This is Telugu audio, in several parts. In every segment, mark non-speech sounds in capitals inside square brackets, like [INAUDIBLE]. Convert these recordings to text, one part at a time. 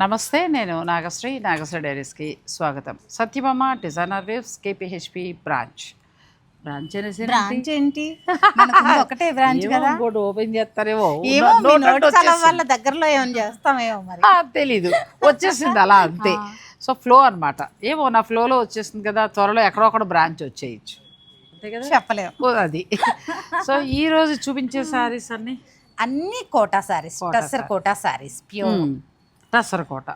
నమస్తే నేను నాగశ్రీ నాగశ్రీ డైరీస్కి స్వాగతం. Satyabhama designer waves KPHB branch. Branch అనేసి బ్రాంచ్ ఏంటి? ఒకటే బ్రాంచ్ కదా? ఇంకోటి ఓపెన్ చేస్తారేమో. ఏమో. వాళ్ళ దగ్గరలో ఏమైనా చేస్తామేమో మరి. ఆ, తెలీదు. వచ్చేసింది అలా అంతే. సో ఫ్లో అన్నమాట. ఏమో నా ఫ్లోలో వచ్చేసింది కదా త్వరలో ఎక్కడో ఒకటి బ్రాంచ్ వచ్చేయచ్చు. అంతే కదా? చెప్పలేము అది. సో ఈ రోజు చూపించే సారీస్ అన్ని? అన్ని Kota saris tussar Kota saris pure. టసరకోట.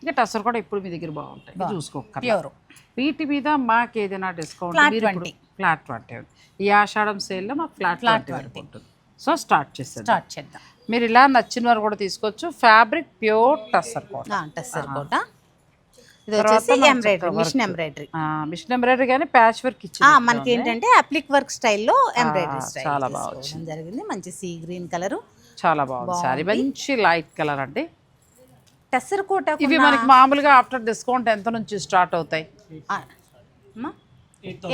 ఇంకా టసరకోట ఇప్పుడు మీ దగ్గర బాగుంటాయి? చూసుకోక ప్యూర్. వీటి మీద మాకు ఏదైనా డిస్కౌంట్ Flat మీరు 20. ఫ్లాట్ ట్వంటీ ఈ ఆషాఢం సేల్లో మాకు ఫ్లాట్ ట్వంటీ వరకు ఉంటుంది సో స్టార్ట్ చేసేది స్టార్ట్ చేద్దాం. మీరు ఇలా నచ్చిన వారు కూడా తీసుకోవచ్చు. ఫ్యాబ్రిక్ ప్యూర్ టస్సర్ కోట టస్సర్ కోట ఇది వచ్చేసి embroidery machine embroidery machine embroidery కానీ ప్యాచ్ వర్క్ ఇచ్చి మనకి ఏంటంటే అప్లిక్ వర్క్ స్టైల్లో ఎంబ్రాయిడరీ స్టైల్ చాలా తీసుకోవడం జరిగింది. మంచి సీ గ్రీన్ కలర్ చాలా బాగుంది. సారీ మంచి లైట్ కలర్ అండి. టస్సర్ కోట ఇవి మనకి మామూలుగా ఆఫ్టర్ డిస్కౌంట్ ఎంత నుంచి స్టార్ట్ అవుతాయి?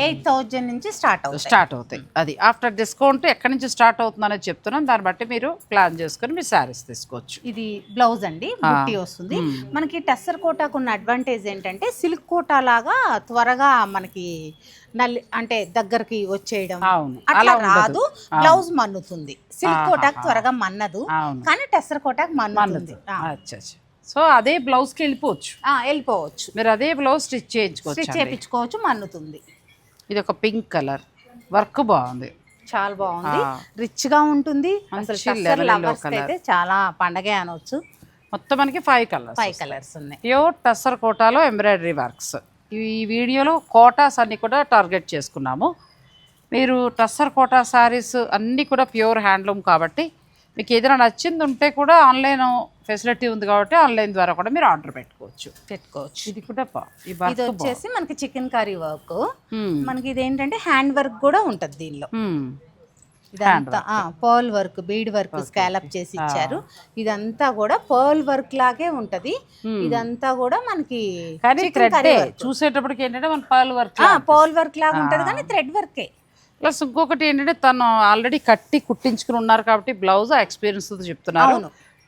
ఎయిట్ థౌజండ్ నుంచి స్టార్ట్ అవుతుంది స్టార్ట్ అవుతాయి. అది ఆఫ్టర్ డిస్కౌంట్ ఎక్కడి నుంచి స్టార్ట్ అవుతుందనేది చెప్తున్నాను దాన్ని బట్టి మీరు ప్లాన్ చేసుకొని మీ శారీస్ తీసుకోవచ్చు. ఇది బ్లౌజ్ అండి బుట్టి వస్తుంది. మనకి టస్సర్ కోటాకు ఉన్న అడ్వాంటేజ్ ఏంటంటే సిల్క్ కోటా లాగా త్వరగా మనకి నల్లి అంటే దగ్గరికి వచ్చేయడం. అవును అట్లా రాదు. బ్లౌజ్ మన్నుతుంది. సిల్క్ కోటాకు త్వరగా మన్నదు. కానీ టస్సర్ కోటాకు మన్నుతుంది. సో అదే బ్లౌజ్కి వెళ్ళిపోవచ్చు. వెళ్ళిపోవచ్చు. మీరు అదే బ్లౌజ్ స్టిచ్ చేయించుకోవచ్చు స్టిచ్ చేపించుకోవచ్చు మన్నుతుంది. ఇది ఒక పింక్ కలర్. వర్క్ బాగుంది. చాలా బాగుంది. ఆ. రిచ్గా ఉంటుంది అయితే చాలా పండగే అనవచ్చు మొత్తం మనకి ఫైవ్ కలర్స్ ఫైవ్ కలర్స్ ఉన్నాయి. ప్యూర్ టస్సర్ కోటాలో ఎంబ్రాయిడరీ వర్క్స్ ఈ వీడియోలో కోటాస్ అన్ని కూడా టార్గెట్ చేసుకున్నాము. మీరు టస్సర్ కోటా శారీస్ అన్నీ కూడా ప్యూర్ హ్యాండ్లూమ్ కాబట్టి మీకు ఏదైనా నచ్చింది ఉంటే కూడా ఆన్లైన్ ఫెసిలిటీ ఉంది కాబట్టి ఆన్లైన్ ద్వారా కూడా మీరు ఆర్డర్ పెట్టుకోవచ్చు. పెట్టుకోవచ్చు. ఇది కూడా ఇది వచ్చేసి మనకి చికెన్ కర్రీ వర్క్. మనకి ఇది ఏంటంటే హ్యాండ్ వర్క్ కూడా ఉంటది దీనిలో. ఇదంతా pearl work bead work scallop చేసి ఇచ్చారు. ఇదంతా కూడా పర్ల్ వర్క్ లాగే ఉంటది. ఇదంతా కూడా మనకి చూసేటప్పటికి ఏంటంటే పర్ల్ వర్క్ పర్ల్ వర్క్ లాగా ఉంటది కానీ థ్రెడ్ వర్కే. ప్లస్ ఇంకొకటి ఏంటంటే తను ఆల్రెడీ కట్టి కుట్టించుకుని ఉన్నారు కాబట్టి బ్లౌజ్ ఎక్స్పీరియన్స్ చెప్తున్నారు.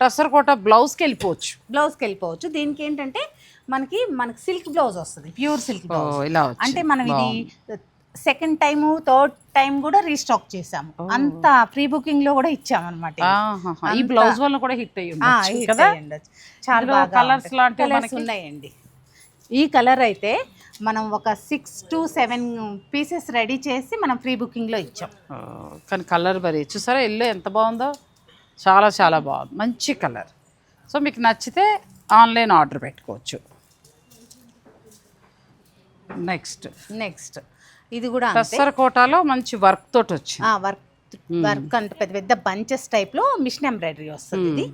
టస్సర్ కోట బ్లౌజ్కి వెళ్ళిపోవచ్చు. బ్లౌజ్కి వెళ్ళిపోవచ్చు. దీనికి ఏంటంటే మనకి మనకి సిల్క్ బ్లౌజ్ వస్తుంది ప్యూర్ సిల్క్ బ్లౌజ్ అంటే మనం ఇది సెకండ్ టైము థర్డ్ టైం కూడా రీస్టాక్ చేసాము అంత ప్రీ బుకింగ్లో కూడా ఇచ్చాము అనమాట. ఈ బ్లౌజ్ వల్ల కూడా హిట్ అయ్యి కదా? చాలా. లాంటివి Colours మనకి? ఉన్నాయండి. ఈ కలర్ అయితే మనం ఒక six to seven pieces ready చేసి మనం ప్రీ బుకింగ్లో ఇచ్చాం. కానీ కలర్ మరి చూసారా? ఎల్లో ఎంత బాగుందో? చాలా చాలా బాగుంది. మంచి కలర్. సో మీకు నచ్చితే ఆన్లైన్ ఆర్డర్ పెట్టుకోవచ్చు. నెక్స్ట్. నెక్స్ట్ ఇది కూడా కోటాలో మంచి వర్క్ తోటి వచ్చింది. వర్క్ వర్క్ అంటే పెద్ద పెద్ద బంచెస్ టైప్లో మిషన్ ఎంబ్రాయిడరీ వస్తుంది ఇది.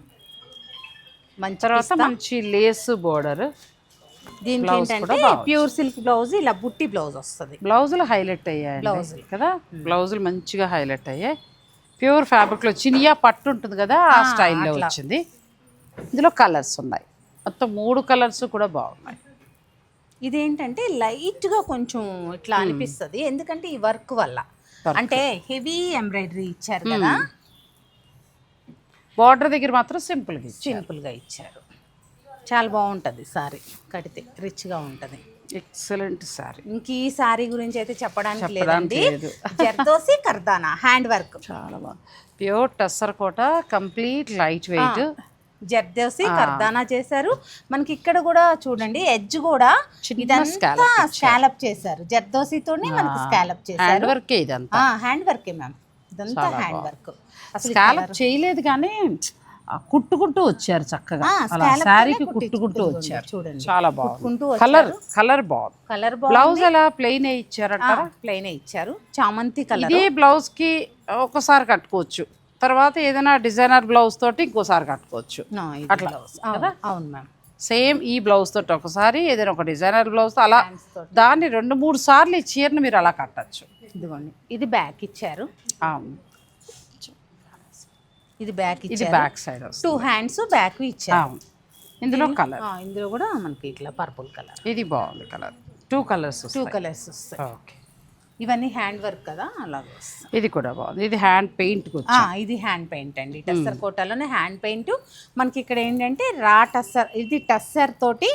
మంచి తర్వాత మంచి లేస్ బోర్డర్ దీనికి ఏంటంటే. ప్యూర్ సిల్క్ బ్లౌజ్ ఇలా బుట్టి బ్లౌజ్ వస్తుంది. బ్లౌజులు హైలైట్ అయ్యాయి బ్లౌజులు. కదా? బ్లౌజులు మంచిగా హైలైట్ అయ్యాయి. ప్యూర్ ఫ్యాబ్రిక్లో చినియా పట్టు ఉంటుంది కదా ఆ స్టైల్లో వచ్చింది. ఇందులో కలర్స్ ఉన్నాయి. మొత్తం మూడు కలర్స్ కూడా బాగున్నాయి. ఇదేంటంటే లైట్గా కొంచెం ఇట్లా అనిపిస్తుంది. ఎందుకంటే ఈ వర్క్ వల్ల. అంటే హెవీ ఎంబ్రాయిడరీ ఇచ్చారు కదా. బార్డర్ దగ్గర మాత్రం సింపుల్గా ఇచ్చి సింపుల్గా ఇచ్చారు. చాలా బాగుంటది సారీ కడితే రిచ్గా ఉంటది. ఎక్సలెంట్ సారీ. ఇంక ఈ సారీ గురించి అయితే చెప్పడానికి లేదండి. లేదు. [LAUGHS] Zardozi కర్దానా hand work. చాలా బాగుంది pure tussar Kota complete light weight. Zardozi kardana చేశారు. మనకి ఇక్కడ కూడా చూడండి ఎడ్జ్ కూడా ఇదంతా స్కాలప్ చేశారు. జర్దోసితోనే మనకి స్కాలప్ చేశారు. హ్యాండ్ వర్కే ఇదంతా? హ్యాండ్ వర్కే మ్యామ్. ఇదంతా హ్యాండ్ వర్క్ స్కాలప్ చేయలేదు కానీ కుట్టుకుంటూ వచ్చారు చక్కగా. అలా శారీకి కుట్టుకుంటూ వచ్చారు. చూడండి. చాలా బాగుంది. కలర్ కలర్ బాగుంది. కలర్ బ్లౌజ్ ఎలా? ప్లెయిన్ ఇచ్చారంటారా? ప్లెయిన్ ఇచ్చారు. చామంతి కలర్ ఇదే బ్లౌజ్కి ఒకసారి కట్టుకోవచ్చు. తర్వాత ఏదైనా డిజైనర్ బ్లౌజ్ తోటి ఇంకోసారి కట్టుకోవచ్చు. అట్లా. అవును మ్యామ్ సేమ్ ఈ బ్లౌజ్ తోటి ఒకసారి ఏదైనా ఒక డిజైనర్ బ్లౌజ్తో అలా దాన్ని రెండు మూడు సార్లు ఈ చీరను మీరు అలా కట్టచ్చు. ఇదిగోండి. ఇది బ్యాక్ ఇచ్చారు. ఇది బ్యాక్ ఇది back side two hands back ఇచ్చారు. ఇందులో కలర్ ఇందులో కూడా మనకి ఇట్లా పర్పుల్ కలర్ ఇది బాగుంది colour two colours two colours వస్తాయి. ఓకే ఇవన్నీ హ్యాండ్ వర్క్ కదా అలాగే ఇది కూడా బాగుంది. ఇది హ్యాండ్ పెయింట్ ఇది హ్యాండ్ పెయింట్ అండి. టస్సర్ కోటాలోనే హ్యాండ్ పెయింట్ మనకి ఇక్కడ ఏంటంటే రా టస్సర్ ఇది టస్సర్ తోటి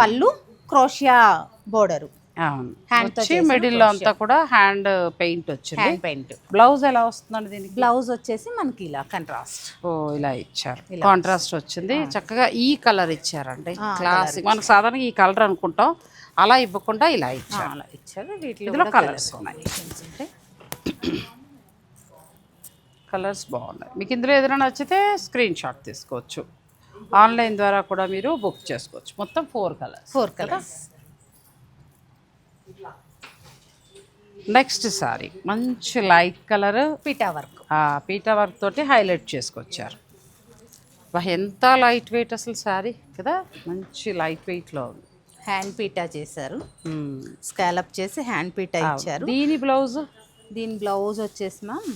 పళ్ళు క్రోషియా బోర్డరు అవును. మిడిల్ అంతా కూడా హ్యాండ్ పెయింట్ వచ్చింది. హ్యాండ్ పెయింట్ బ్లౌజ్ ఎలా వస్తుందండి దీనికి? బ్లౌజ్ వచ్చేసి మనకి ఇలా కంట్రాస్ట్ ఓ ఇలా ఇచ్చారు. కాంట్రాస్ట్ వచ్చింది. చక్కగా ఈ కలర్ ఇచ్చారండి. క్లాసిక్ మనకు సాధారణంగా ఈ కలర్ అనుకుంటాం. అలా ఇవ్వకుండా ఇలా ఇచ్చారు. అలా ఇచ్చారు. వీటిలో కలర్స్ ఉన్నాయి. కలర్స్ బాగున్నాయి. మీకు ఇందులో ఏదైనా నచ్చితే స్క్రీన్ షాట్ తీసుకోవచ్చు. ఆన్లైన్ ద్వారా కూడా మీరు బుక్ చేసుకోవచ్చు. మొత్తం four colours four colours next saree. మంచి లైట్ కలర్. పిటా వర్క్. పీటా వర్క్ తోటి హైలైట్ చేసుకొచ్చారు. ఎంత లైట్ వెయిట్ అసలు సారీ కదా? మంచి లైట్ వెయిట్లో ఉంది. హ్యాండ్ పీటా చేశారు. స్కాలప్ చేసి హ్యాండ్ పీటా ఇచ్చారు. దీని బ్లౌజ్? దీని బ్లౌజ్ వచ్చేసి మ్యామ్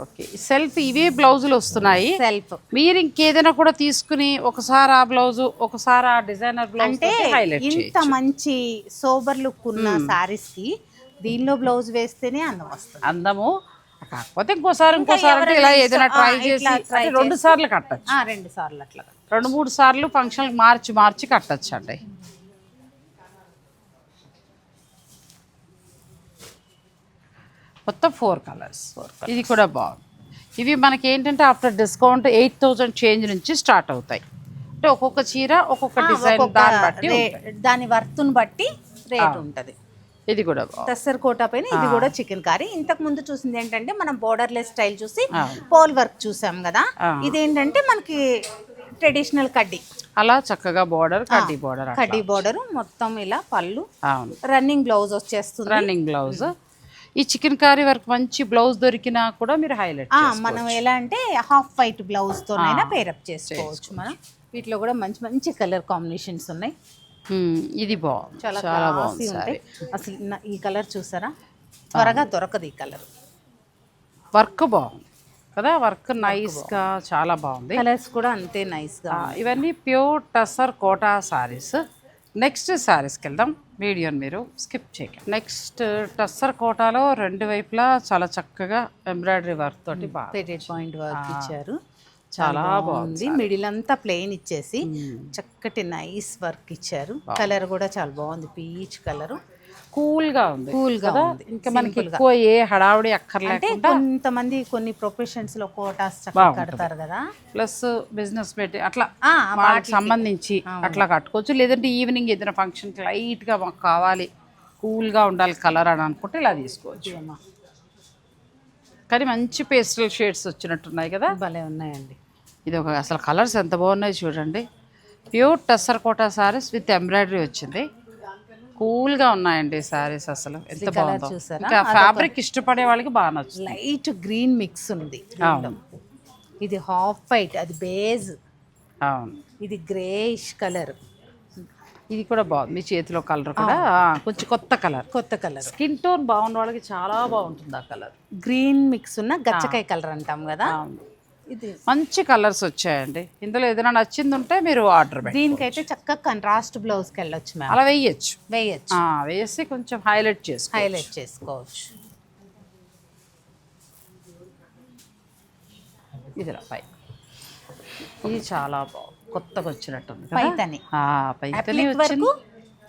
ఓకే. సెల్ఫ్ ఇవే బ్లౌజులు వస్తున్నాయి. సెల్ఫ్. మీరు ఇంకేదైనా కూడా తీసుకుని ఒకసారి ఆ బ్లౌజ్ ఒకసారి ఆ డిజైనర్ బ్లౌజ్ అంటే ఇంత మంచి సోబర్ లుక్ ఉన్న సారీస్కి దీనిలో బ్లౌజ్ వేస్తేనే అందం వస్తుంది. అందము. కాకపోతే ఇంకోసారి ఇంకోసారి అంటే ఇలా ఏదైనా ట్రై చేసి రెండు సార్లు కట్టచ్చు. రెండు సార్లు అట్లా రెండు మూడు సార్లు ఫంక్షన్ మార్చి మార్చి కట్టచ్చు అండి. మొత్తం ఫోర్ కలర్స్ ఇది కూడా బాగుంది. ఇవి మనకి ఏంటంటే after discount eight thousand change నుంచి స్టార్ట్ అవుతాయి. అంటే ఒక్కొక్క చీర ఒక్కొక్క డిజైన్ దాన్ని బట్టి. దాని వర్త్ను బట్టి రేట్ ఉంటది. ఇది కూడా టస్సర్ కోటా పైన ఇది కూడా చికెన్ కర్రీ. ఇంతకు ముందు చూసింది ఏంటంటే మనం బోర్డర్లెస్ స్టైల్ చూసి. పోల్ వర్క్ చూసాం కదా. ఇదేంటంటే మనకి ట్రెడిషనల్ కడ్డీ అలా చక్కగా బార్డర్ కడ్డీ బార్డర్ కడ్డీ బోర్డర్ మొత్తం ఇలా పళ్ళు. రన్నింగ్ బ్లౌజ్ వచ్చేస్తుంది. రన్నింగ్ బ్లౌజ్ ఈ చికెన్ కర్రీ వర్క్ మంచి బ్లౌజ్ దొరికినా కూడా మీరు హైలైట్ మనం ఎలా అంటే హాఫ్ వైట్ బ్లౌజ్ తోనైనా పేరప్ చేసుకోవచ్చు మనం. వీటిలో కూడా మంచి మంచి కలర్ కాంబినేషన్స్ ఉన్నాయి. ఇది బాగుంది. చాలా చాలా బాగుంది ఉంటాయి అసలు ఈ కలర్ చూసారా? త్వరగా దొరకదు ఈ కలర్. వర్క్ బాగుంది. కదా వర్క్ నైస్గా చాలా బాగుంది. కలర్స్ కూడా అంతే నైస్గా ఆ, ఇవన్నీ pure tussar quota saris next సారీస్కి వెళ్దాం. వీడియోని మీరు స్కిప్ చేయకండి. నెక్స్ట్ టస్సర్ కోటాలో రెండు వైపులా చాలా చక్కగా ఎంబ్రాయిడరీ వర్క్ తోటి బాగా పాయింట్ వర్క్ ఇచ్చారు. చాలా బాగుంది. మిడిల్ అంతా ప్లెయిన్ ఇచ్చేసి చక్కటి నైస్ వర్క్ ఇచ్చారు. కలర్ కూడా చాలా బాగుంది. Peach colour. కూల్గా ఉంది కూల్గా ఉంది. ఇంకా మనకి ఎక్కువ ఏ హడావుడి అక్కర్లే అంటే కొంతమంది కొన్ని ప్రొఫెషన్స్లో కోటాస్ కడతారు కదా? ప్లస్ బిజినెస్ పెట్టి అట్లా వాళ్ళకి సంబంధించి అట్లా కట్టుకోవచ్చు. లేదంటే ఈవినింగ్ ఏదైనా ఫంక్షన్కి లైట్గా మాకు కావాలి కూల్గా ఉండాలి కలర్ అని అనుకుంటే ఇలా తీసుకోవచ్చు. కానీ మంచి పేస్టల్ షేడ్స్ వచ్చినట్టున్నాయి కదా. భలే ఉన్నాయండి. ఇది ఒక అసలు కలర్స్ ఎంత బాగున్నాయి చూడండి. Pure tussar Kota sarees with embroidery వచ్చింది. కూల్గా ఉన్నాయండి సారీస్ అసలు. ఎంత బాగుందో? ఇంకా ఫ్యాబ్రిక్ ఇష్టపడే వాళ్ళకి బాగా నచ్చుతుంది. లైట్ గ్రీన్ మిక్స్ ఉంది. ఇది హాఫ్ వైట్ అది బేజ్. అవును. ఇది గ్రేయిష్ కలర్. ఇది కూడా బాగుంది మీ చేతిలో కలర్ కూడా. కొంచెం కొత్త కలర్. కొత్త కలర్. స్కిన్ టోన్ బాగున్న వాళ్ళకి చాలా బాగుంటుంది ఆ కలర్. గ్రీన్ మిక్స్ ఉన్న గచ్చకాయ కలర్ అంటాం కదా. ఇది. మంచి కలర్స్ వచ్చాయండి. ఇందులో ఏదైనా నచ్చింది ఉంటే మీరు ఆర్డర్ పెట్టి దీనికైతే చక్కగా కంట్రాస్ట్ బ్లౌజ్కి వెళ్ళొచ్చు మ్యామ్ అలా వేయచ్చు. వేయచ్చు. ఆ, వేసి కొంచెం హైలైట్ చేసుకో హైలైట్ చేసుకోవచ్చు. ఇది పై ఇది చాలా బాగుంది. కొత్తగా వచ్చినట్టుంది కదా? పైతని. ఆ, పైతని వచ్చింది. వరకు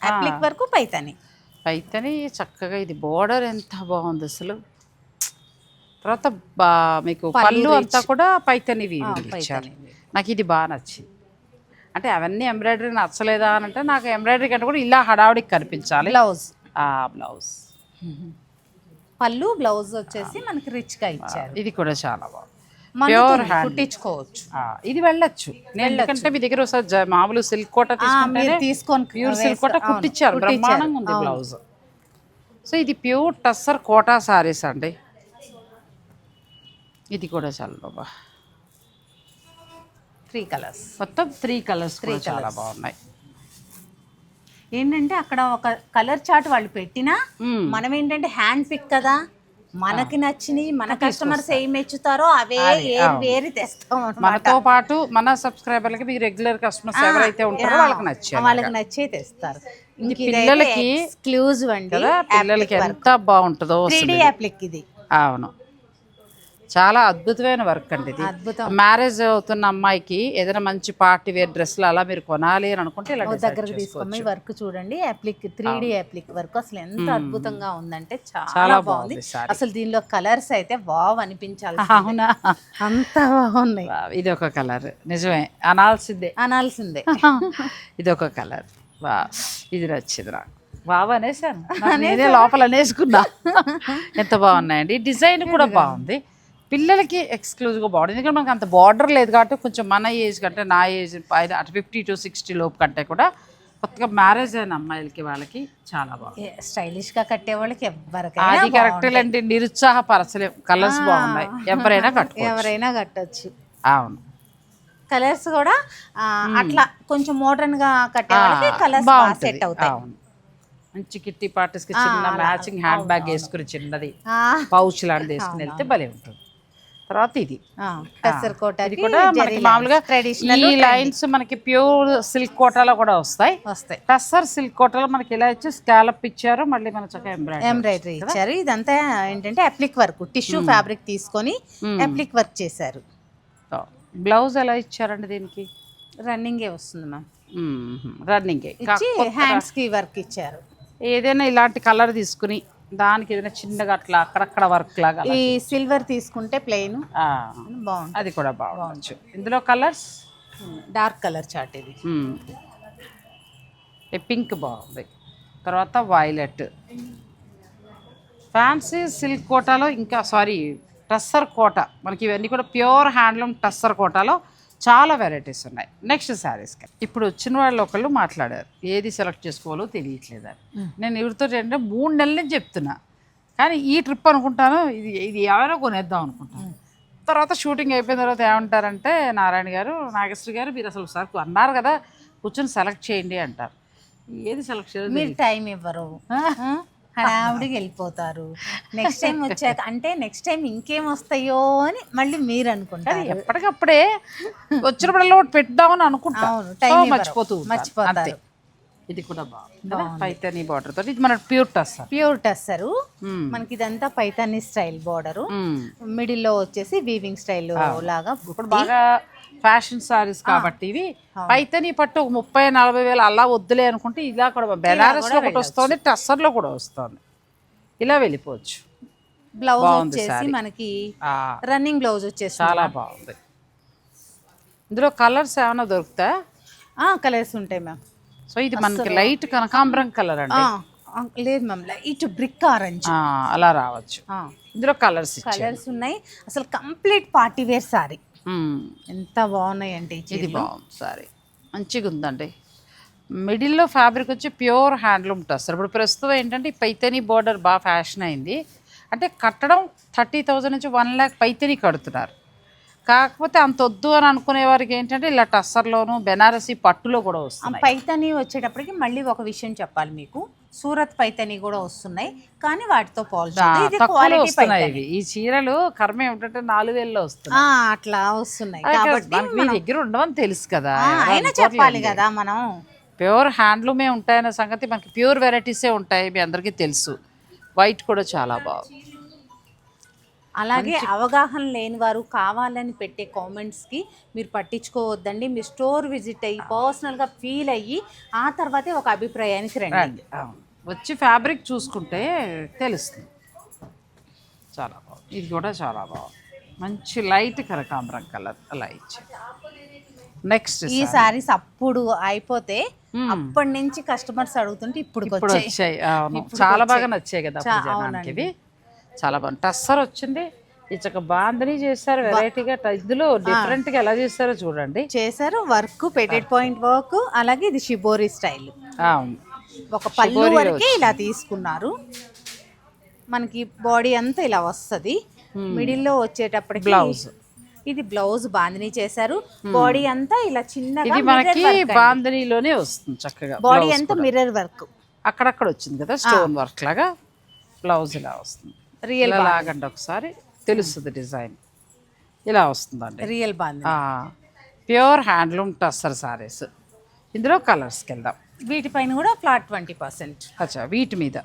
అప్లిక్ వరకు పైతని. పైతని చక్కగా ఇది బోర్డర్ ఎంత బాగుంది అసలు. తర్వాత బా మీకు పళ్ళు అంతా కూడా పైతని ఇచ్చారు. నాకు ఇది బాగా నచ్చింది. అంటే అవన్నీ ఎంబ్రాయిడరీ నచ్చలేదా అని అంటే నాకు ఎంబ్రాయిడరీ కంటే కూడా ఇలా హడావుడికి కనిపించాలి. బ్లౌజ్. ఆ బ్లౌజ్. పళ్ళు బ్లౌజ్ వచ్చేసి మనకి రిచ్గా ఇచ్చారు ఇది కూడా చాలా బాగుంది. ప్యూర్ కుట్టించుకోవచ్చు ఇది వెళ్ళొచ్చు. ఎందుకంటే మీ దగ్గర ఒకసారి మామూలు సిల్క్ కోట తీసుకొని ప్యూర్ సిల్క్ కోట కుట్టించారు. బ్రహ్మాండంగా ఉంది బ్లౌజ్ సో ఇది ప్యూర్ టస్సర్ కోటా సారీస్ అండి. ఇది కూడా చాలా బాబా. త్రీ కలర్స్ మొత్తం త్రీ కలర్స్ కూడా చాలా బాగున్నాయి. ఏంటంటే అక్కడ ఒక కలర్ చార్ట్ వాళ్ళు పెట్టినా. మనం ఏంటంటే హ్యాండ్ పిక్ కదా. మనకి నచ్చినవి మన కస్టమర్స్ ఏం మెచ్చుతారో అవే వేరి తెస్తాం. మనతో పాటు మన సబ్స్క్రైబర్లకి మీకు రెగ్యులర్ కస్టమర్స్ ఎవరైతే ఉంటారో వాళ్ళకి నచ్చారు వాళ్ళకి నచ్చే తెస్తారు. పిల్లలకి ఎక్స్క్లూజివ్ అండి. పిల్లలకి ఎంత బాగుంటుందో త్రీ. అప్లిక్ ఇది. అవును. చాలా అద్భుతమైన వర్క్ అండి ఇది. అద్భుతం. మ్యారేజ్ అవుతున్న అమ్మాయికి ఏదైనా మంచి పార్టీ వేర్ డ్రెస్లు అలా మీరు కొనాలి అని అనుకుంటే ఇలా దగ్గరకు. తీసుకొని వర్క్ చూడండి. Applique three D applique work అసలు ఎంత అద్భుతంగా ఉందంటే చాలా బాగుంది అసలు దీనిలో కలర్స్ అయితే వావ్ అనిపించాలి అవునా? అంత బాగున్నాయి. ఇది ఒక కలర్ నిజమే. అనాల్సిందే. అనాల్సిందే. [LAUGHS] ఇది ఒక కలర్ వా ఇది నచ్చింది నాకు. బాగా అనేసాను. నేనే లోపల అనేసుకున్నా. [LAUGHS] ఎంత బాగున్నాయండి. డిజైన్ కూడా బాగుంది. పిల్లలకి ఎక్స్క్లూజివ్గా బాగుంది ఎందుకంటే మనకు అంత బార్డర్ లేదు కాబట్టి కొంచెం మన ఏజ్ కంటే నా ఏజ్ పైన అటు ఫిఫ్టీ టు సిక్స్టీ లోపు కంటే కూడా కొత్తగా మ్యారేజ్ అయిన అమ్మాయిలకి వాళ్ళకి చాలా బాగుంది. స్టైలిష్గా కట్టే వాళ్ళకి ఎవరికైనా అది కరెక్ట్ అంటే నిరుత్సాహపరచలేం. కలర్స్ బాగున్నాయి. ఎవరైనా కట్టుకోవచ్చు. ఎవరైనా కట్టొచ్చు. అవును. కలర్స్ కూడా అట్లా కొంచెం మోడర్న్గా కట్టే వాళ్ళకి కలర్స్ సెట్ అవుతాయి. మంచి కిట్టి పార్టీస్కి చిన్న మ్యాచింగ్ హ్యాండ్ బ్యాగ్ వేసుకుని చిన్నది. పౌచ్ లాంటిది వేసుకుని వెళ్తే భలే ఉంటుంది. తర్వాత ఇది. కోట ఇది కూడా మనకి మామూలుగా ట్రెడిషనల్ ఈ లైన్స్ మనకి ప్యూర్ సిల్క్ కోటాలో కూడా వస్తాయి. వస్తాయి. టస్సర్ సిల్క్ కోటాలో మనకి ఇలా ఇచ్చి స్కాలప్ ఇచ్చారు మళ్ళీ మన చక్కగా ఎంబ్రాయిడరీ ఎంబ్రాయిడరీ ఇచ్చారు ఇదంతా ఏంటంటే అప్లిక్ వర్క్ టిష్యూ ఫ్యాబ్రిక్ తీసుకొని అప్లిక్ వర్క్ చేశారు. బ్లౌజ్ ఎలా ఇచ్చారండి దీనికి? రన్నింగే వస్తుంది మ్యామ్. రన్నింగ్. ఇచ్చి హ్యాండ్స్కి వర్క్ ఇచ్చారు. ఏదైనా ఇలాంటి కలర్ తీసుకుని దానికి ఏదైనా చిన్నగా అట్లా అక్కడక్కడ వర్క్ లాగా. ఈ సిల్వర్ తీసుకుంటే ప్లెయిన్ బాగుంది అది కూడా బాగుండొచ్చు ఇందులో కలర్స్? డార్క్ కలర్ చార్ట్ ఇది. పింక్ బాగుంది. తర్వాత వైలెట్. ఫ్యాన్సీ సిల్క్ కోటాలో ఇంకా సారీ టస్సర్ కోట. మనకి ఇవన్నీ కూడా ప్యూర్ హ్యాండ్లూమ్ టస్సర్ కోటాలో చాలా వెరైటీస్ ఉన్నాయి. నెక్స్ట్ శారీస్కి ఇప్పుడు వచ్చిన వాళ్ళు ఒకళ్ళు మాట్లాడారు. ఏది సెలెక్ట్ చేసుకోవాలో తెలియట్లేదని నేను ఎవరితో అంటే మూడు నెలల నుంచి చెప్తున్నా. కానీ ఈ ట్రిప్ అనుకుంటాను ఇది ఇది ఎవరో కొనేద్దాం అనుకుంటాను. తర్వాత షూటింగ్ అయిపోయిన తర్వాత ఏమంటారంటే నారాయణ గారు నాగేశ్వరి గారు మీరు అసలు సార్ అన్నారు కదా కూర్చొని సెలెక్ట్ చేయండి అంటారు. ఏది సెలెక్ట్ చేయాలి మీరు టైం ఇవ్వరు. హడావుడికి వెళ్ళిపోతారు నెక్స్ట్ టైం వచ్చాక అంటే నెక్స్ట్ టైం ఇంకేం వస్తాయో అని మళ్ళీ మీరు అనుకుంటారు ఎప్పటికప్పుడే వచ్చినప్పుడల్లా ఒకటి పెడదామని అనుకుంటా. అవును, సో time ఇవ్వరు. మర్చిపోతూ. మర్చిపోతారు. ఇది కూడా బాగుంది. పైతని బార్డర్ తోటి. ఇది మన ప్యూర్ టస్ ప్యూర్ టస్సరు. మనకి ఇదంతా పైతాని స్టైల్ బోర్డరు. మిడిల్లో వచ్చేసి వీవింగ్ స్టైల్ లాగా ఇప్పుడు బాగా ఫ్యాషన్ సారీస్ కాబట్టి ఇవి. పైతని పట్టు ఒక ముప్పై నలభై వేలు అలా వద్దులే అనుకుంటే ఇలా కూడా బెనారస్లో ఒకటి వస్తుంది టస్సర్లో కూడా వస్తుంది. ఇలా వెళ్ళిపోవచ్చు. బ్లౌజ్ వచ్చేసి. మనకి రన్నింగ్ బ్లౌజ్ వచ్చేసి చాలా బాగుంది. ఇందులో కలర్స్ ఏమైనా దొరుకుతాయా కలర్స్ ఉంటాయి మ్యామ్. సో ఇది మనకి లైట్ కనకాంబరం కలర్ అండి. లేదు మ్యామ్. Light brick orange. అలా రావచ్చు. ఇందులో కలర్స్ కలర్స్ ఉన్నాయి. అసలు కంప్లీట్ పార్టీ వేర్ సారీ. ఎంత బాగున్నాయి అంటే ఈ ఇది. బాగుంది సారీ. మంచిగా ఉందండి. మిడిల్లో ఫ్యాబ్రిక్ వచ్చి ప్యూర్ హ్యాండ్లూమ్ టస్సర్ ఇప్పుడు ప్రస్తుతం ఏంటంటే ఈ పైతని బోర్డర్ బాగా ఫ్యాషన్ అయింది. అంటే కట్టడం థర్టీ థౌజండ్ నుంచి వన్ ల్యాక్ పైతని కడుతున్నారు. కాకపోతే అంత వద్దు అని అనుకునే వారికి ఏంటంటే ఇలా టస్సర్లోను బెనారసి పట్టులో కూడా వస్తుంది పైతని వచ్చేటప్పటికి మళ్ళీ ఒక విషయం చెప్పాలి మీకు. సూరత్ పైతని కూడా వస్తున్నాయి. కానీ వాటితో ఇవి. ఈ చీరలు కర్మ ఏమిటంటే నాలుగు వేలలో వస్తున్నాయి అట్లా వస్తున్నాయి. కాబట్టి మీ దగ్గర ఉండవని తెలుసు కదా. అయినా చెప్పాలి కదా మనం. ప్యూర్ హ్యాండ్లూమే ఉంటాయనే సంగతి మనకి ప్యూర్ వెరైటీసే ఉంటాయి మీ అందరికీ తెలుసు. వైట్ కూడా చాలా బాగుంది. అలాగే అవగాహన లేని వారు కావాలని పెట్టే కామెంట్స్కి మీరు పట్టించుకోవద్దండి. మీ స్టోర్ విజిట్ అయ్యి పర్సనల్గా ఫీల్ అయ్యి ఆ తర్వాతే ఒక అభిప్రాయానికి రండి. వచ్చి ఫ్యాబ్రిక్ చూసుకుంటే తెలుస్తుంది. చాలా బాగుంది. ఇది కూడా చాలా బాగుంది. మంచి లైట్ కనకాంబరం కలర్ అలా ఇచ్చి నెక్స్ట్ ఈ సారీస్ అప్పుడు అయిపోతే అప్పటి నుంచి కస్టమర్స్ అడుగుతుంటే ఇప్పుడు వచ్చాయి చాలా బాగా నచ్చాయి కదా ఇవి చాలా బాగుంది. టస్సర్ వచ్చింది. ఇచ్చక బాందని చేస్తారు వెరైటీగా ఇందులో డిఫరెంట్గా ఎలా చేస్తారో చూడండి. చేశారు వర్క్ పెటెడ్ పాయింట్ వర్క్ అలాగే ఇది షిబోరి స్టైల్ ఒక పళ్ళు వరకే ఇలా తీసుకున్నారు. మనకి బాడీ అంతా ఇలా వస్తుంది. మిడిల్లో వచ్చేటప్పటికి Blouse. ఇది బ్లౌజ్ బాందిని చేశారు. బాడీ అంతా ఇలా చిన్నగా ఇది మనకి బాందనీలోనే వస్తుంది చక్కగా బాడీ అంతా. మిర్రర్ వర్క్ అక్కడక్కడ వచ్చింది కదా స్టోన్ వర్క్ లాగా బ్లౌజ్ ఇలా వస్తుంది. రియల్ లాగండి ఒకసారి. తెలుస్తుంది డిజైన్. ఇలా వస్తుందండి. రియల్ బాంది ప్యూర్ హ్యాండ్లూమ్ టస్సర్ సారీస్. ఇందులో కలర్స్కి వెళ్దాం. వీటిపైన కూడా ఫ్లాట్ ట్వంటీ పర్సెంట్. అచ్చా వీటి మీద.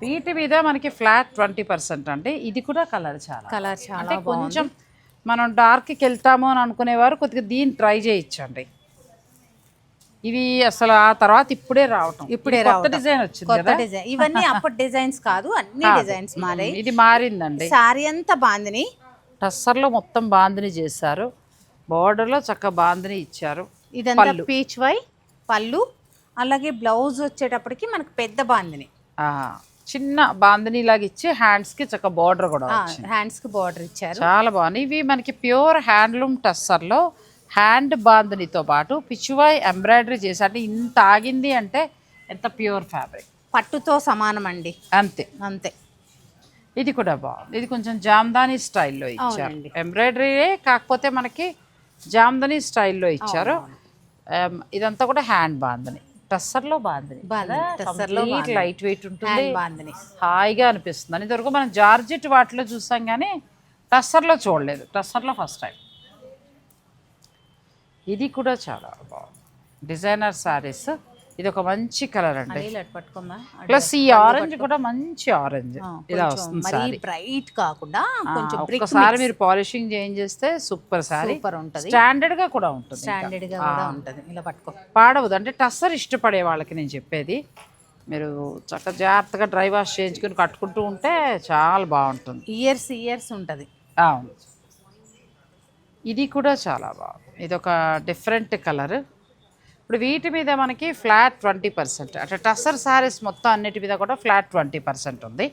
వీటి మీద మనకి ఫ్లాట్ ట్వంటీ పర్సెంట్ అంటే ఇది కూడా కలర్ చాలా. కలర్ చాలా అంటే కొంచెం మనం డార్క్కి వెళ్తాము అని అనుకునేవారు కొద్దిగా దీన్ని ట్రై చేయొచ్చండి. ఇవి అసలు ఆ తర్వాత ఇప్పుడే రావటం. ఇప్పుడే కొత్త. డిజైన్ వచ్చింది కొత్త డిజైన్. ఇవన్నీ [LAUGHS] అప్పటి డిజైన్స్ కాదు అన్ని డిజైన్స్ మారాయి. ఇది మారిందండి. సారీ అంతా బాందిని. టస్సర్లో మొత్తం బాందిని చేశారు. బోర్డర్లో చక్క బాందిని ఇచ్చారు. ఇదంతా పీచ్ వై పళ్ళు. అలాగే బ్లౌజ్ వచ్చేటప్పటికి మనకు పెద్ద బాందిని. ఆ, చిన్న బాందిని లాగా ఇచ్చి హ్యాండ్స్కి చక్క బోర్డర్ కూడా. హ్యాండ్స్కి బార్డర్ ఇచ్చారు. చాలా బాగున్నాయి ఇవి మనకి ప్యూర్ హ్యాండ్లూమ్ టస్సర్లో హ్యాండ్ బాందినితో పాటు పిచ్చువాయ్ ఎంబ్రాయిడరీ చేసి అంటే ఇంత ఆగింది అంటే ఎంత ప్యూర్ ఫ్యాబ్రిక్? పట్టుతో సమానం అండి అంతే. అంతే. ఇది కూడా బాగుంది. ఇది కొంచెం జామ్దాని స్టైల్లో ఇచ్చారు. అవునండి. ఎంబ్రాయిడరీయే కాకపోతే మనకి జామ్దాని స్టైల్లో ఇచ్చారు. ఇదంతా కూడా హ్యాండ్ బాందని. టస్సర్లో బాందని బాందిని, టస్సర్లో లైట్ వెయిట్ ఉంటుంది. బాందిని. హాయిగా అనిపిస్తుంది. ఇంతవరకు మనం జార్జెట్ వాటిలో చూసాం కానీ టస్సర్లో చూడలేదు. టస్సర్లో ఫస్ట్ టైం. ఇది కూడా చాలా బాగుంది. డిజైనర్ సారీస్ ఇది ఒక మంచి కలర్ అండి. ప్లస్ ఈ ఆరెంజ్ కూడా మంచి ఆరెంజ్ ఇలా వస్తుంది బ్రైట్ కాకుండా కొంచెం బ్రిక్ ఒక్కసారి మీరు పాలిషింగ్ చేంజ్ చేస్తే సూపర్ సారీ సూపర్ ఉంటది. స్టాండర్డ్గా కూడా ఉంటుంది స్టాండర్డ్గా కూడా ఉంటది. ఇలా పట్టుకో. పాడవదు అంటే టస్సర్ ఇష్టపడే వాళ్ళకి నేను చెప్పేది మీరు చక్కగా జాగ్రత్తగా డ్రై వాష్ చేయించుకుని కట్టుకుంటూ ఉంటే చాలా బాగుంటుంది. ఇయర్స్ ఇయర్స్ ఉంటది. అవును. ఇది కూడా చాలా బాగుంది. ఇది ఒక డిఫరెంట్ కలర్ ఇప్పుడు వీటి మీద మనకి ఫ్లాట్ ట్వంటీ పర్సెంట్ అంటే టస్సర్ శారీస్ మొత్తం అన్నిటి మీద కూడా ఫ్లాట్ ట్వంటీ పర్సెంట్ ఉంది.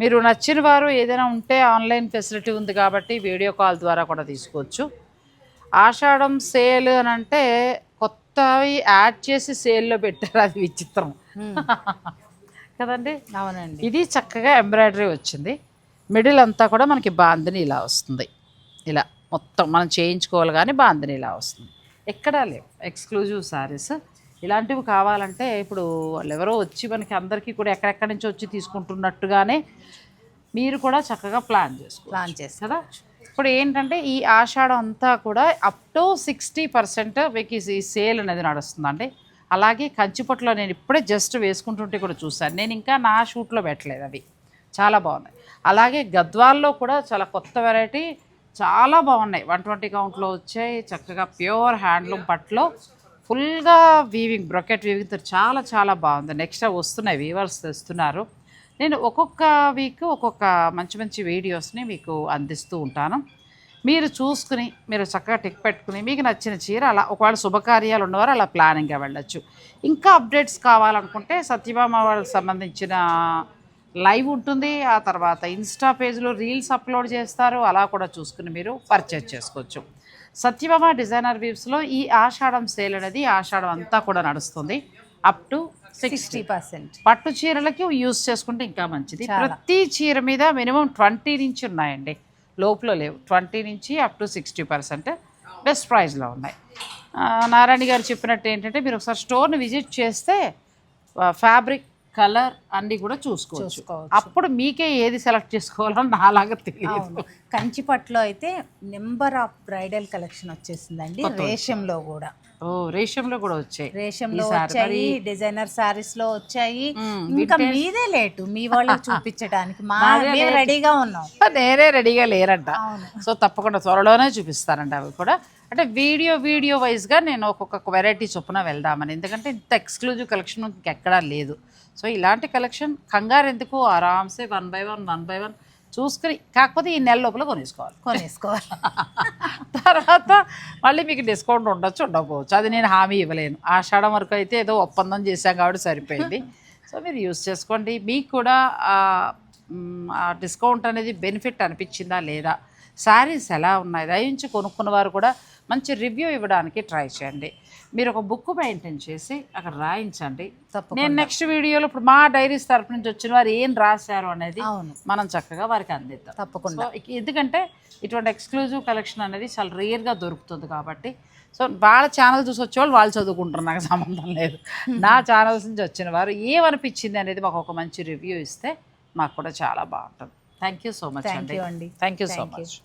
మీరు నచ్చిన వారు ఏదైనా ఉంటే ఆన్లైన్ ఫెసిలిటీ ఉంది కాబట్టి వీడియో కాల్ ద్వారా కూడా తీసుకోవచ్చు. ఆషాఢం సేల్ అని అంటే కొత్తవి యాడ్ చేసి సేల్లో పెట్టారు. అది విచిత్రం. [LAUGHS] కదండి? అవునండి. ఇది చక్కగా ఎంబ్రాయిడరీ వచ్చింది. మిడిల్ అంతా కూడా మనకి బాందిని ఇలా వస్తుంది. ఇలా. మొత్తం మనం చేయించుకోవాలి కానీ బాందిని ఇలా వస్తుంది. ఎక్కడా లేవు. ఎక్స్క్లూజివ్ శారీస్ ఇలాంటివి కావాలంటే ఇప్పుడు వాళ్ళు ఎవరో వచ్చి మనకి అందరికీ కూడా ఎక్కడెక్కడి నుంచి వచ్చి తీసుకుంటున్నట్టుగానే మీరు కూడా చక్కగా ప్లాన్ చేసుకోవాలి ప్లాన్ చేసి కదా? ఇప్పుడు ఏంటంటే ఈ ఆషాఢం అంతా కూడా అప్ టు సిక్స్టీ పర్సెంట్ మీకు ఈ సేల్ అనేది నడుస్తుందండి అలాగే కంచిపట్లో నేను ఇప్పుడే జస్ట్ వేసుకుంటుంటే కూడా చూశాను. నేను ఇంకా నా షూట్లో పెట్టలేదు అవి. చాలా బాగున్నాయి. అలాగే గద్వాల్లో కూడా చాలా కొత్త వెరైటీ చాలా బాగున్నాయి. వన్ ట్వంటీ కౌంట్లో వచ్చాయి. చక్కగా ప్యూర్ హ్యాండ్లూమ్ పట్లో. ఫుల్గా వీవింగ్ బ్రొకెట్ వీవింగ్తో చాలా చాలా బాగుంది. నెక్స్ట్ వస్తున్నాయి. వీవర్స్ తెస్తున్నారు. నేను ఒక్కొక్క వీక్ ఒక్కొక్క మంచి మంచి వీడియోస్ని మీకు అందిస్తూ ఉంటాను. మీరు చూసుకుని మీరు చక్కగా టిక్ పెట్టుకుని మీకు నచ్చిన చీర అలా ఒకవేళ శుభకార్యాలు ఉన్నవారు అలా ప్లానింగ్గా వెళ్ళచ్చు. ఇంకా అప్డేట్స్ కావాలనుకుంటే సత్యభామ వాళ్ళకి సంబంధించిన లైవ్ ఉంటుంది. ఆ తర్వాత ఇన్స్టా పేజ్లో రీల్స్ అప్లోడ్ చేస్తారు. అలా కూడా చూసుకుని మీరు పర్చేజ్ చేసుకోవచ్చు. సత్యభామ డిజైనర్ వీవ్స్లో ఈ ఆషాఢం సేల్ అనేది ఆషాఢం అంతా కూడా నడుస్తుంది. Up to sixty percent. పట్టు చీరలకి యూస్ చేసుకుంటే ఇంకా మంచిది. ప్రతి చీర మీద మినిమం ట్వంటీ నుంచి ఉన్నాయండి. లోపల లేవు. ట్వంటీ నుంచి up to sixty percent best ప్రైస్లో ఉన్నాయి. నారాయణ గారు చెప్పినట్టు ఏంటంటే మీరు ఒకసారి స్టోర్ని విజిట్ చేస్తే ఫ్యాబ్రిక్ కలర్ అన్నీ కూడా చూసుకోవచ్చు. అప్పుడు మీకే ఏది సెలెక్ట్ చేసుకోవాలో నాలాగా తెలియదు. కంచిపట్లో అయితే నెంబర్ ఆఫ్ బ్రైడల్ కలెక్షన్ వచ్చేసిందండి. రేషంలో కూడా. ఓ రేషంలో కూడా వచ్చాయి. రేషంలో వచ్చాయి డిజైనర్ సారీస్లో వచ్చాయి. ఇంకా మీదే లేటు మీ వాళ్ళకి చూపించడానికి. మా రెడీగా ఉన్నాం. నేనే రెడీగా లేరంట. సో తప్పకుండా త్వరలోనే చూపిస్తానండి అవి కూడా. అంటే వీడియో వీడియో వైజ్గా నేను ఒక్కొక్క వెరైటీ చొప్పున వెళ్దామని. ఎందుకంటే ఇంత ఎక్స్క్లూజివ్ కలెక్షన్ ఇంకెక్కడా లేదు. సో ఇలాంటి కలెక్షన్ కంగారు ఎందుకు? ఆరామ్సే one by one one by one చూసుకుని కాకపోతే ఈ నెల లోపల కొనేసుకోవాలి. కొనేసుకోవాలి. [LAUGHS] తర్వాత మళ్ళీ మీకు డిస్కౌంట్ ఉండొచ్చు ఉండకపోవచ్చు. అది నేను హామీ ఇవ్వలేను. ఆషాఢం వరకు అయితే ఏదో ఒప్పందం చేశాం కాబట్టి సరిపోయింది. సో మీరు యూస్ చేసుకోండి. మీకు కూడా డిస్కౌంట్ అనేది బెనిఫిట్ అనిపించిందా లేదా? శారీస్ ఎలా ఉన్నాయి? దయించి కొనుక్కున్న వారు కూడా మంచి రివ్యూ ఇవ్వడానికి ట్రై చేయండి. మీరు ఒక బుక్ మెయింటైన్ చేసి అక్కడ రాయించండి. నేను నెక్స్ట్ వీడియోలో ఇప్పుడు మా డైరీస్ తరపు నుంచి వచ్చిన వారు ఏం రాశారు అనేది మనం చక్కగా వారికి అందిద్దాం. తప్పకుండా. ఎందుకంటే ఇటువంటి ఎక్స్క్లూజివ్ కలెక్షన్ అనేది చాలా రేర్గా దొరుకుతుంది కాబట్టి సో వాళ్ళ ఛానల్ చూసి వచ్చేవాళ్ళు వాళ్ళు చదువుకుంటారు. నాకు సంబంధం లేదు. [LAUGHS] నా ఛానల్స్ నుంచి వచ్చిన వారు ఏమనిపించింది అనేది మాకు ఒక మంచి రివ్యూ ఇస్తే మాకు కూడా చాలా బాగుంటుంది. థ్యాంక్ యూ సో మచ్ అండి. Thank you so. మచ్